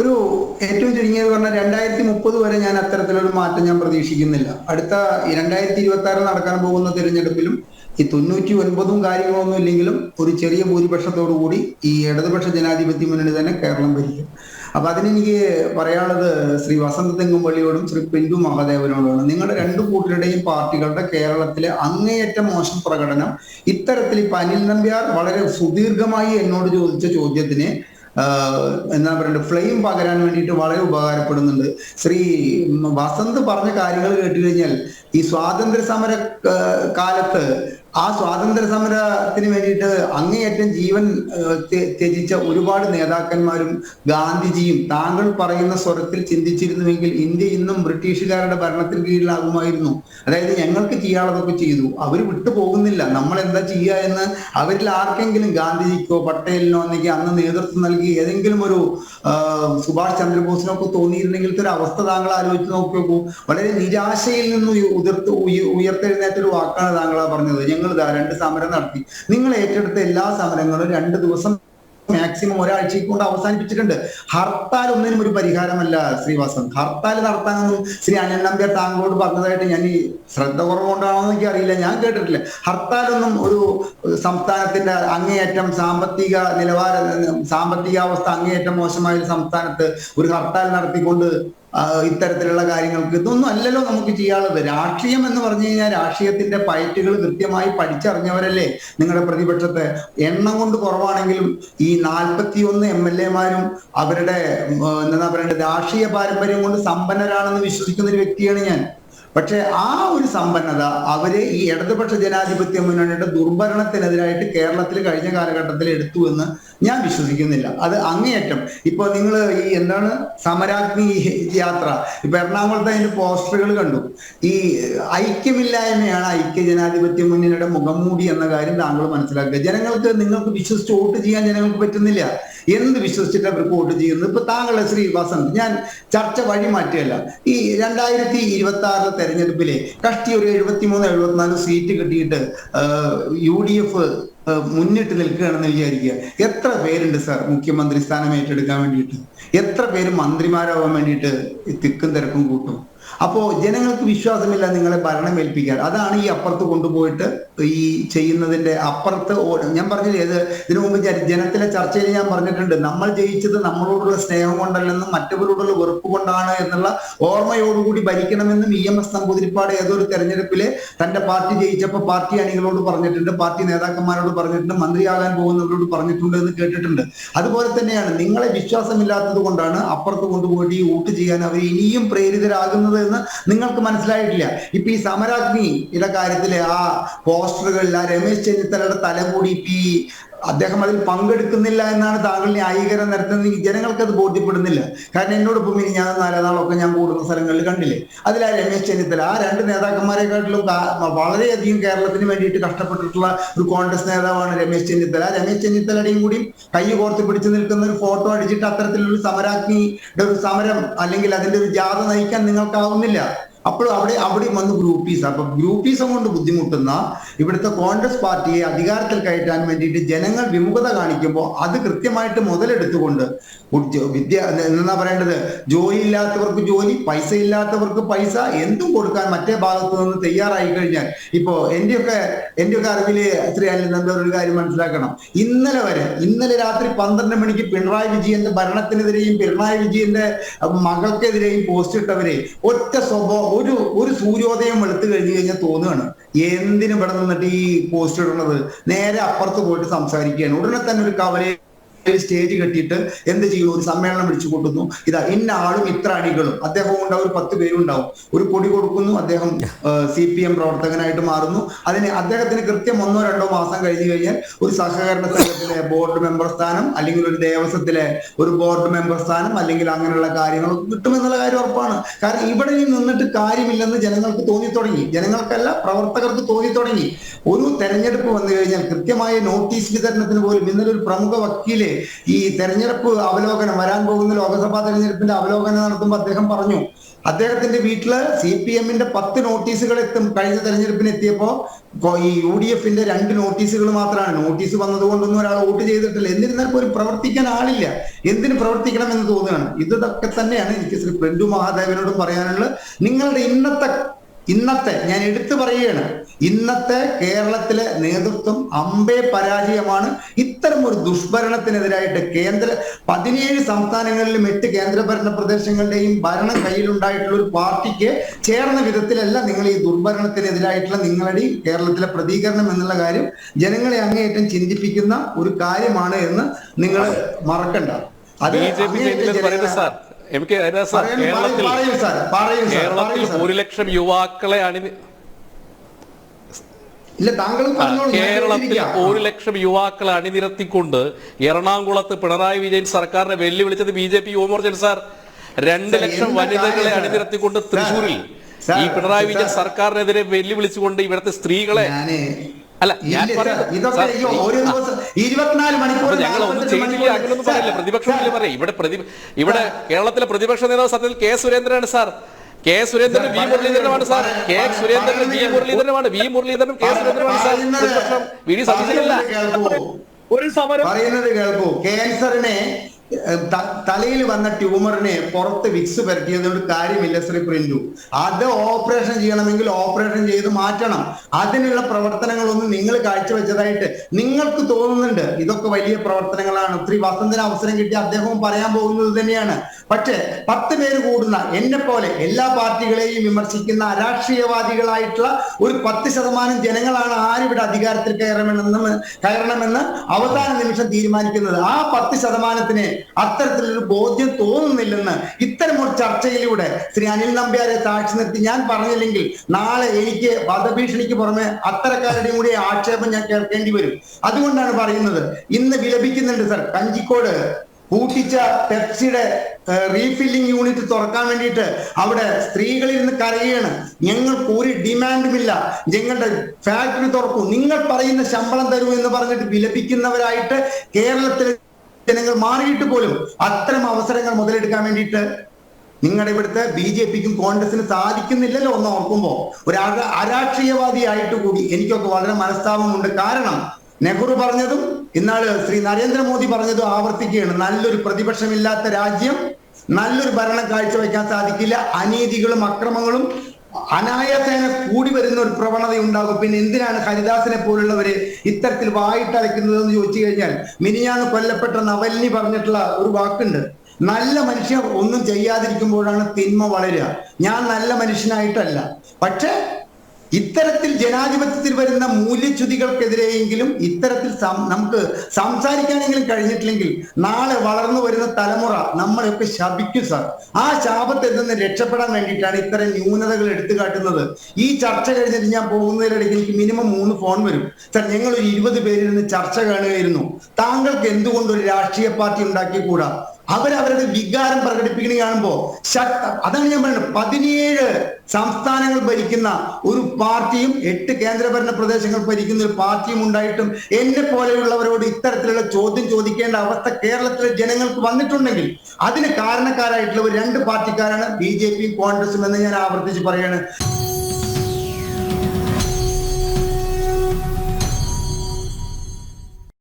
ഒരു ഏറ്റവും ചുരുങ്ങിയത് പറഞ്ഞാൽ രണ്ടായിരത്തി മുപ്പത് വരെ ഞാൻ അത്തരത്തിലൊരു മാറ്റം ഞാൻ പ്രതീക്ഷിക്കുന്നില്ല. അടുത്ത രണ്ടായിരത്തി ഇരുപത്തി ആറിൽ നടക്കാൻ പോകുന്ന തിരഞ്ഞെടുപ്പിലും ഈ തൊണ്ണൂറ്റി ഒൻപതും കാര്യങ്ങളൊന്നും ഇല്ലെങ്കിലും ഒരു ചെറിയ ഭൂരിപക്ഷത്തോടു കൂടി ഈ ഇടതുപക്ഷ ജനാധിപത്യ മുന്നണി തന്നെ കേരളം ഭരിക്കും. അപ്പൊ അതിനെനിക്ക് പറയാനുള്ളത് ശ്രീ വസന്ത തെങ്ങുംപള്ളിയോടും ശ്രീ പിന്തു മഹാദേവനോടുമാണ് നിങ്ങളുടെ രണ്ടു കൂട്ടരുടെയും പാർട്ടികളുടെ കേരളത്തിലെ അങ്ങേയറ്റം മോശം പ്രകടനം ഇത്തരത്തിൽ ഇപ്പൊ അനിൽ നമ്പ്യാർ വളരെ സുദീർഘമായി എന്നോട് ചോദിച്ച ചോദ്യത്തിന് എന്താ പറയുക ഫ്ലെയിം പകരാൻ വേണ്ടിയിട്ട് വളരെ ഉപകാരപ്പെടുന്നുണ്ട്. ശ്രീ വസന്ത് പറഞ്ഞ കാര്യങ്ങൾ കേട്ടു കഴിഞ്ഞാൽ ഈ സ്വാതന്ത്ര്യ സമര കാലത്ത് ആ സ്വാതന്ത്ര്യ സമരത്തിന് വേണ്ടിയിട്ട് അങ്ങേയറ്റം ജീവൻ ത്യജിച്ച ഒരുപാട് നേതാക്കന്മാരും ഗാന്ധിജിയും താങ്കൾ പറയുന്ന സ്വരത്തിൽ ചിന്തിച്ചിരുന്നുവെങ്കിൽ ഇന്ത്യ ഇന്നും ബ്രിട്ടീഷുകാരുടെ ഭരണത്തിന് കീഴിലാകുമായിരുന്നു. അതായത് ഞങ്ങൾക്ക് ചെയ്യാനുള്ളതൊക്കെ ചെയ്തു. അവർ വിട്ടുപോകുന്നില്ല. നമ്മൾ എന്താ ചെയ്യുക എന്ന് അവരിൽ ആർക്കെങ്കിലും ഗാന്ധിജിക്കോ പട്ടേലിനോ അല്ലെങ്കിൽ അന്ന് നേതൃത്വം നൽകി ഏതെങ്കിലും ഒരു സുഭാഷ് ചന്ദ്രബോസിനോ ഒക്കെ തോന്നിയിരുന്നെങ്കിലത്തെ ഒരു അവസ്ഥ താങ്കൾ ആലോചിച്ച് നോക്കി നോക്കൂ വളരെ നിരാശയിൽ നിന്ന് ഉതിർത്ത് ഉയർത്തെഴുന്നേറ്റ ഒരു വാക്കാണ് താങ്കളാ പറഞ്ഞത്. ഞങ്ങൾ ഇതാ രണ്ട് സമരം നടത്തി. നിങ്ങൾ ഏറ്റെടുത്ത എല്ലാ സമരങ്ങളും രണ്ട് ദിവസം മാക്സിമം ഒരാഴ്ചയ്ക്ക് കൊണ്ട് അവസാനിപ്പിച്ചിട്ടുണ്ട്. ഹർത്താൽ ഒന്നിനും ഒരു പരിഹാരമല്ല ശ്രീവാസൻ ഹർത്താൽ നടത്താനൊന്നും ശ്രീ അനിൽ നമ്പ്യാർ താങ്കളോട് പറഞ്ഞതായിട്ട് ഞാൻ ഈ ശ്രദ്ധ കുറവുകൊണ്ടാണോ എന്ന് എനിക്കറിയില്ല ഞാൻ കേട്ടിട്ടില്ല. ഹർത്താലൊന്നും ഒരു സംസ്ഥാനത്തിന്റെ അങ്ങേയറ്റം സാമ്പത്തിക നിലവാര സാമ്പത്തികാവസ്ഥ അങ്ങേയറ്റം മോശമായ ഒരു സംസ്ഥാനത്ത് ഒരു ഹർത്താൽ നടത്തിക്കൊണ്ട് ഇത്തരത്തിലുള്ള കാര്യങ്ങൾക്ക് ഇതൊന്നും അല്ലല്ലോ നമുക്ക് ചെയ്യാനുള്ളത്. രാഷ്ട്രീയം എന്ന് പറഞ്ഞു കഴിഞ്ഞാൽ രാഷ്ട്രീയത്തിന്റെ പയറ്റുകൾ കൃത്യമായി പഠിച്ചറിഞ്ഞവരല്ലേ നിങ്ങളുടെ പ്രതിപക്ഷത്തെ. എണ്ണം കൊണ്ട് കുറവാണെങ്കിലും ഈ നാൽപ്പത്തിയൊന്ന് എം എൽ എമാരും അവരുടെ എന്താ പറയണ്ടത് രാഷ്ട്രീയ പാരമ്പര്യം കൊണ്ട് സമ്പന്നരാണെന്ന് വിശ്വസിക്കുന്ന ഒരു വ്യക്തിയാണ് ഞാൻ. പക്ഷെ ആ ഒരു സമ്പന്നത അവർ ഈ ഇടതുപക്ഷ ജനാധിപത്യ മുന്നണിയുടെ ദുർഭരണത്തിനെതിരായിട്ട് കേരളത്തിൽ കഴിഞ്ഞ കാലഘട്ടത്തിൽ എടുത്തു എന്ന് ഞാൻ വിശ്വസിക്കുന്നില്ല. അത് അങ്ങേയറ്റം. ഇപ്പൊ നിങ്ങൾ ഈ എന്താണ് സമരാഗ്നി യാത്ര. ഇപ്പൊ എറണാകുളത്ത് അതിന്റെ പോസ്റ്ററുകൾ കണ്ടു. ഈ ഐക്യമില്ലായ്മയാണ് ഐക്യ ജനാധിപത്യ മുന്നണിയുടെ മുഖം മൂടി എന്ന കാര്യം താങ്കൾ മനസ്സിലാക്കുക. ജനങ്ങൾക്ക് നിങ്ങൾക്ക് വിശ്വസിച്ച് വോട്ട് ചെയ്യാൻ ജനങ്ങൾക്ക് പറ്റുന്നില്ല. എന്ത് വിശ്വസിച്ചിട്ട് അവർക്ക് വോട്ട് ചെയ്യുന്നത്? ഇപ്പൊ താങ്കളുടെ ശ്രീ വസന്ത് ഞാൻ ചർച്ച വഴി മാറ്റുകയല്ല ഈ രണ്ടായിരത്തി ഇരുപത്തി ആറിലെ തെരഞ്ഞെടുപ്പിലെ കഷ്ടി ഒരു എഴുപത്തിമൂന്ന് എഴുപത്തിനാല് സീറ്റ് കിട്ടിയിട്ട് യു ഡി എഫ് മുന്നിട്ട് നിൽക്കുകയാണെന്ന് വിചാരിക്കുക. എത്ര പേരുണ്ട് സാർ മുഖ്യമന്ത്രി സ്ഥാനം ഏറ്റെടുക്കാൻ വേണ്ടിയിട്ട്? എത്ര പേര് മന്ത്രിമാരാവാൻ വേണ്ടിയിട്ട് തിക്കും തിരക്കും കൂട്ടും? അപ്പോ ജനങ്ങൾക്ക് വിശ്വാസമില്ല നിങ്ങളെ ഭരണം ഏൽപ്പിക്കാൻ. അതാണ് ഈ അപ്പുറത്ത് കൊണ്ടുപോയിട്ട് ഈ ചെയ്യുന്നതിന്റെ അപ്പുറത്ത് ഞാൻ പറഞ്ഞില്ലേ ഇത് ഇതിനു മുമ്പ് ജന- ജനത്തിലെ ചർച്ചയിൽ ഞാൻ പറഞ്ഞിട്ടുണ്ട്. നമ്മൾ ജയിച്ചത് നമ്മളോടുള്ള സ്നേഹം കൊണ്ടല്ലെന്നും മറ്റവരോടുള്ള വെറുപ്പ് കൊണ്ടാണ് എന്നുള്ള ഓർമ്മയോടുകൂടി ഭരിക്കണമെന്നും ഇ എം എസ് നമ്പൂതിരിപ്പാട് ഏതൊരു തെരഞ്ഞെടുപ്പിൽ തന്റെ പാർട്ടി ജയിച്ചപ്പോൾ പാർട്ടി അണികളോട് പറഞ്ഞിട്ടുണ്ട് പാർട്ടി നേതാക്കന്മാരോട് പറഞ്ഞിട്ടുണ്ട് മന്ത്രിയാകാൻ പോകുന്നവരോട് പറഞ്ഞിട്ടുണ്ട് എന്ന് കേട്ടിട്ടുണ്ട്. അതുപോലെ തന്നെയാണ് നിങ്ങളെ വിശ്വാസമില്ലാത്തത് കൊണ്ടാണ് അപ്പുറത്ത് കൊണ്ടുപോയിട്ട് ഈ വോട്ട് ചെയ്യാൻ അവർ ഇനിയും പ്രേരിതരാകുന്നത് എന്ന് നിങ്ങൾക്ക് മനസ്സിലായിട്ടില്ല. ഇപ്പൊ ഈ സമരാഗ്നിയുടെ കാര്യത്തിലെ ആ പോസ്റ്ററുകളിൽ ആ രമേശ് ചെന്നിത്തലയുടെ ഇപ്പൊ ഈ അദ്ദേഹം അതിൽ പങ്കെടുക്കുന്നില്ല എന്നാണ് താങ്കൾ ന്യായീകരണം നടത്തുന്നത് ജനങ്ങൾക്ക് അത് ബോധ്യപ്പെടുന്നില്ല. കാരണം എന്നോടൊപ്പം ഇനി ഞാൻ നാലാളൊക്കെ ഞാൻ കൂടുന്ന സ്ഥലങ്ങളിൽ കണ്ടില്ലേ? അതിൽ ആ രമേശ് ചെന്നിത്തല ആ രണ്ട് നേതാക്കന്മാരെക്കാട്ടിലും വളരെയധികം കേരളത്തിന് വേണ്ടിയിട്ട് കഷ്ടപ്പെട്ടിട്ടുള്ള ഒരു കോൺഗ്രസ് നേതാവാണ് രമേശ് ചെന്നിത്തല. രമേശ് ചെന്നിത്തലയുടെയും കൂടി കൈ കോർത്ത് പിടിച്ചു നിൽക്കുന്ന ഒരു ഫോട്ടോ അടിച്ചിട്ട് അത്തരത്തിലൊരു സമരാഗ്നിയുടെ ഒരു സമരം അല്ലെങ്കിൽ അതിന്റെ ഒരു ജാഥ നയിക്കാൻ നിങ്ങൾക്കാവുന്നില്ല. അപ്പോൾ അവിടെ അവിടെയും വന്ന് ഗ്രൂപ്പീസ് അപ്പൊ ഗ്രൂപ്പീസം കൊണ്ട് ബുദ്ധിമുട്ടുന്ന ഇവിടുത്തെ കോൺഗ്രസ് പാർട്ടിയെ അധികാരത്തിൽ കയറ്റാൻ വേണ്ടിയിട്ട് ജനങ്ങൾ വിമുഖത കാണിക്കുമ്പോൾ അത് കൃത്യമായിട്ട് മുതലെടുത്തുകൊണ്ട് വിദ്യ എന്നാ പറയേണ്ടത്? ജോലി ഇല്ലാത്തവർക്ക് ജോലി പൈസ ഇല്ലാത്തവർക്ക് പൈസ എന്തും കൊടുക്കാൻ മറ്റേ ഭാഗത്തു നിന്ന് തയ്യാറായി കഴിഞ്ഞാൽ ഇപ്പോ എന്റെയൊക്കെ എന്റെയൊക്കെ അറിവിൽ ശ്രീ അനിൽ ഒരു കാര്യം മനസ്സിലാക്കണം. ഇന്നലെ വരെ ഇന്നലെ രാത്രി പന്ത്രണ്ട് മണിക്ക് പിണറായി വിജയന്റെ ഭരണത്തിനെതിരെയും പിണറായി വിജയന്റെ മകൾക്കെതിരെയും പോസ്റ്റ് ഇട്ടവരെ ഒറ്റ സ്വഭാവം ഒരു ഒരു സൂര്യോദയം വെളുത്തു കഴിഞ്ഞു കഴിഞ്ഞാൽ തോന്നുകയാണ്. എന്തിനു ഇവിടെ നിന്നിട്ട് ഈ പോസ്റ്റ് ഇടുന്നത്. നേരെ അപ്പുറത്ത് പോയിട്ട് സംസാരിക്കുകയാണ്. ഉടനെ തന്നെ ഒരു കവലയിൽ ഒരു സ്റ്റേജ് കെട്ടിയിട്ട് എന്ത് ചെയ്യും ഒരു സമ്മേളനം വിളിച്ചു കൂട്ടുന്നു. ഇതാ ഇന്ന ആളും ഇത്ര അണികളും. അദ്ദേഹം ഉണ്ടാവും ഒരു പത്ത് പേരും ഉണ്ടാവും ഒരു കൊടി കൊടുക്കുന്നു. അദ്ദേഹം സി പി എം പ്രവർത്തകനായിട്ട് മാറുന്നു. അതിന് അദ്ദേഹത്തിന് കൃത്യം ഒന്നോ രണ്ടോ മാസം കഴിഞ്ഞു കഴിഞ്ഞാൽ ഒരു സഹകരണ സംഘത്തിലെ ബോർഡ് മെമ്പർ സ്ഥാനം അല്ലെങ്കിൽ ഒരു ദേവസ്വത്തിലെ ഒരു ബോർഡ് മെമ്പർ സ്ഥാനം അല്ലെങ്കിൽ അങ്ങനെയുള്ള കാര്യങ്ങൾ കിട്ടുമെന്നുള്ള കാര്യം ഉറപ്പാണ്. കാരണം ഇവിടെ നിന്നിട്ട് കാര്യമില്ലെന്ന് ജനങ്ങൾക്ക് തോന്നി തുടങ്ങി ജനങ്ങൾക്കല്ല പ്രവർത്തകർക്ക് തോന്നി തുടങ്ങി ഒരു തെരഞ്ഞെടുപ്പ് വന്നു കഴിഞ്ഞാൽ കൃത്യമായ നോട്ടീസ് വിതരണത്തിന് പോലും ഇന്നലെ ഒരു പ്രമുഖ വക്കീൽ ഈ തെരഞ്ഞെടുപ്പ് അവലോകനം വരാൻ പോകുന്ന ലോക്സഭാ തെരഞ്ഞെടുപ്പിന്റെ അവലോകനം നടത്തുമ്പോൾ അദ്ദേഹം പറഞ്ഞു അദ്ദേഹത്തിന്റെ വീട്ടിൽ സി പി എമ്മിന്റെ പത്ത് നോട്ടീസുകൾ എത്തും. കഴിഞ്ഞ തെരഞ്ഞെടുപ്പിന് എത്തിയപ്പോ ഈ യു ഡി എഫിന്റെ രണ്ട് നോട്ടീസുകൾ മാത്രമാണ്. നോട്ടീസ് വന്നതുകൊണ്ടൊന്നും ഒരാൾ വോട്ട് ചെയ്തിട്ടില്ല. എന്നിരുന്നാൽ പോലും പ്രവർത്തിക്കാൻ ആളില്ല. എന്തിനു പ്രവർത്തിക്കണം എന്ന് തോന്നുകയാണ്. ഇതൊക്കെ തന്നെയാണ് എനിക്ക് ശ്രീ പ്രിന്റു മഹാദേവനോട് പറയാനുള്ളത്. നിങ്ങളുടെ ഇന്നത്തെ ഇന്നത്തെ ഞാൻ എടുത്തു പറയുകയാണ് ഇന്നത്തെ കേരളത്തിലെ നേതൃത്വം അമ്പേ പരാജയമാണ്. ഇത്തരം ഒരു ദുഷ്ഭരണത്തിനെതിരായിട്ട് കേന്ദ്ര പതിനേഴ് സംസ്ഥാനങ്ങളിലും എട്ട് കേന്ദ്രഭരണ പ്രദേശങ്ങളുടെയും ഭരണം കയ്യിലുണ്ടായിട്ടുള്ള ഒരു പാർട്ടിക്ക് ചേർന്ന വിധത്തിലല്ല നിങ്ങൾ ഈ ദുർഭരണത്തിനെതിരായിട്ടുള്ള നിങ്ങളുടെ കേരളത്തിലെ പ്രതികരണം എന്നുള്ള കാര്യം ജനങ്ങളെ അങ്ങേയറ്റം ചിന്തിപ്പിക്കുന്ന ഒരു കാര്യമാണ് എന്ന് നിങ്ങൾ മറക്കണ്ട. അത് എം കെ ഹരിദാസ് കേരളത്തിൽ ഒരു ലക്ഷം യുവാക്കളെ അണി കേരളത്തിൽ. ഒരു ലക്ഷം യുവാക്കളെ അണിനിരത്തിക്കൊണ്ട് എറണാകുളത്ത് പിണറായി വിജയൻ സർക്കാരിനെ വെല്ലുവിളിച്ചത് B J P Yuvamorcha sir. രണ്ട് ലക്ഷം വനിതകളെ അണിനിരത്തിക്കൊണ്ട് തൃശൂരിൽ ഈ പിണറായി വിജയൻ സർക്കാരിനെതിരെ വെല്ലുവിളിച്ചുകൊണ്ട് ഇവിടുത്തെ സ്ത്രീകളെ അല്ല, ഇതൊക്കെ ഒരു ദിവസം ഇരുപത്തിനാല് മണിക്കൂർ ഞങ്ങൾ ഒന്നും ചെയ്തില്ല സാർ, പറയില്ല. പ്രതിപക്ഷം പറയും ഇവിടെ പ്രതി ഇവിടെ കേരളത്തിലെ പ്രതിപക്ഷ നേതാവ് സത്യത്തിൽ കെ സുരേന്ദ്രനാണ് സാർ. കെ സുരേന്ദ്രൻ വി മുരളീധരനുമാണ് സാർ. കെ സുരേന്ദ്രൻ വി മുരളീധരനുമാണ്. വി മുരളീധരനും കെ സുരേന്ദ്രനുമാണ് സാർ. പ്രതിപക്ഷം വി ഡി സതീശനല്ല. കേൾക്കൂ. ഒരു സമരം. പറയുന്നത് കേൾക്കൂ. ക്യാൻസറിനെ ത- തലയിൽ വന്ന ട്യൂമറിനെ പുറത്ത് വിക്സ് പരട്ടിയതുകൊണ്ട് കാര്യമില്ല ശ്രീ പ്രിന്റു അത് ഓപ്പറേഷൻ ചെയ്യണമെങ്കിൽ ഓപ്പറേഷൻ ചെയ്ത് മാറ്റണം. അതിനുള്ള പ്രവർത്തനങ്ങളൊന്നും നിങ്ങൾ കാഴ്ചവെച്ചതായിട്ട് നിങ്ങൾക്ക് തോന്നുന്നുണ്ട്. ഇതൊക്കെ വലിയ പ്രവർത്തനങ്ങളാണ്. ശ്രീ വസന്തന് അവസരം കിട്ടി അദ്ദേഹവും പറയാൻ പോകുന്നത് തന്നെയാണ്. പക്ഷേ പത്ത് പേര് കൂടുന്ന എന്നെ പോലെ എല്ലാ പാർട്ടികളെയും വിമർശിക്കുന്ന അരാഷ്ട്രീയവാദികളായിട്ടുള്ള ഒരു പത്ത് ശതമാനം ജനങ്ങളാണ് ആരിവിടെ അധികാരത്തിൽ കയറണമെന്ന് കയറണമെന്ന് അവസാന നിമിഷം തീരുമാനിക്കുന്നത്. ആ പത്ത് ശതമാനത്തിന് അത്തരത്തിലൊരു ബോധ്യം തോന്നുന്നില്ലെന്ന് ഇത്തരം ഒരു ചർച്ചയിലൂടെ ശ്രീ അനിൽ നമ്പ്യാരെ സാക്ഷി നിർത്തി ഞാൻ പറഞ്ഞില്ലെങ്കിൽ നാളെ എനിക്ക് വധഭീഷണിക്ക് പുറമെ അത്തരക്കാരുടെയും കൂടി ആക്ഷേപം ഞാൻ കേൾക്കേണ്ടി വരും. അതുകൊണ്ടാണ് പറയുന്നത്. ഇന്ന് വിലപിക്കുന്നുണ്ട് സർ. കഞ്ചിക്കോട് പൂട്ടിച്ച പെപ്സിയുടെ റീഫില്ലിംഗ് യൂണിറ്റ് തുറക്കാൻ വേണ്ടിയിട്ട് അവിടെ സ്ത്രീകളിൽ നിന്ന് കരയാണ്. ഞങ്ങൾക്ക് ഒരു ഡിമാൻഡുമില്ല. ഞങ്ങളുടെ ഫാക്ടറി തുറക്കൂ. നിങ്ങൾ പറയുന്ന ശമ്പളം തരൂ എന്ന് പറഞ്ഞിട്ട് വിലപിക്കുന്നവരായിട്ട് കേരളത്തിലെ ജനങ്ങൾ മാറിയിട്ട് പോലും അത്തരം അവസരങ്ങൾ മുതലെടുക്കാൻ വേണ്ടിയിട്ട് നിങ്ങളുടെ ഇവിടുത്തെ ബി ജെ പിക്കും കോൺഗ്രസിനും സാധിക്കുന്നില്ലല്ലോ ഒന്ന് ഓർക്കുമ്പോൾ ഒരു അര- അരാഷ്ട്രീയവാദിയായിട്ട് കൂടി എനിക്കൊക്കെ വളരെ മനസ്താപമുണ്ട്. കാരണം നെഹ്റു പറഞ്ഞതും ഇന്നാൾ ശ്രീ നരേന്ദ്രമോദി പറഞ്ഞതും ആവർത്തിക്കുകയാണ്. നല്ലൊരു പ്രതിപക്ഷമില്ലാത്ത രാജ്യം നല്ലൊരു ഭരണം കാഴ്ചവെക്കാൻ സാധിക്കില്ല. അനീതികളും അക്രമങ്ങളും അനായാസേന കൂടി വരുന്ന ഒരു പ്രവണത ഉണ്ടാകും. പിന്നെ എന്തിനാണ് ഹരിദാസിനെ പോലുള്ളവര് ഇത്തരത്തിൽ വായിട്ടലക്കുന്നത് എന്ന് ചോദിച്ചു കഴിഞ്ഞാൽ മിനിഞ്ഞാന്ന് കൊല്ലപ്പെട്ട നവലിനി പറഞ്ഞിട്ടുള്ള ഒരു വാക്കുണ്ട്. നല്ല മനുഷ്യർ ഒന്നും ചെയ്യാതിരിക്കുമ്പോഴാണ് തിന്മ വളരുക. ഞാൻ നല്ല മനുഷ്യനായിട്ടല്ല. പക്ഷെ ഇത്തരത്തിൽ ജനാധിപത്യത്തിൽ വരുന്ന മൂല്യച്യുതികൾക്കെതിരെയെങ്കിലും ഇത്തരത്തിൽ നമുക്ക് സംസാരിക്കാനെങ്കിലും കഴിഞ്ഞിട്ടില്ലെങ്കിൽ നാളെ വളർന്നു വരുന്ന തലമുറ നമ്മളെയൊക്കെ ശപിക്കും സാർ. ആ ശാപത്തിൽ നിന്ന് രക്ഷപ്പെടാൻ വേണ്ടിയിട്ടാണ് ഇത്തരം ന്യൂനതകൾ എടുത്തു കാട്ടുന്നത്. ഈ ചർച്ച കഴിഞ്ഞിട്ട് ഞാൻ പോകുന്നതിനിടയ്ക്ക് എനിക്ക് മിനിമം മൂന്ന് ഫോൺ വരും. സാർ ഞങ്ങൾ ഒരു ഇരുപത് പേരിൽ നിന്ന് ചർച്ച കാണുകയായിരുന്നു. താങ്കൾക്ക് എന്തുകൊണ്ട് ഒരു രാഷ്ട്രീയ പാർട്ടി ഉണ്ടാക്കിക്കൂടാ? അവരവരുടെ വികാരം പ്രകടിപ്പിക്കണ കാണുമ്പോ ശക്ത അതാണ് ഞാൻ പറയുന്നത്. പതിനേഴ് സംസ്ഥാനങ്ങൾ ഭരിക്കുന്ന ഒരു പാർട്ടിയും എട്ട് കേന്ദ്രഭരണ പ്രദേശങ്ങൾ ഭരിക്കുന്ന ഒരു പാർട്ടിയും ഉണ്ടായിട്ടും എന്നെ പോലെയുള്ളവരോട് ഇത്തരത്തിലുള്ള ചോദ്യം ചോദിക്കേണ്ട അവസ്ഥ കേരളത്തിലെ ജനങ്ങൾക്ക് വന്നിട്ടുണ്ടെങ്കിൽ അതിന് കാരണക്കാരായിട്ടുള്ള ഒരു രണ്ട് പാർട്ടിക്കാരാണ് ബി ജെ പിയും കോൺഗ്രസും എന്ന് ഞാൻ ആവർത്തിച്ച് പറയാണ്.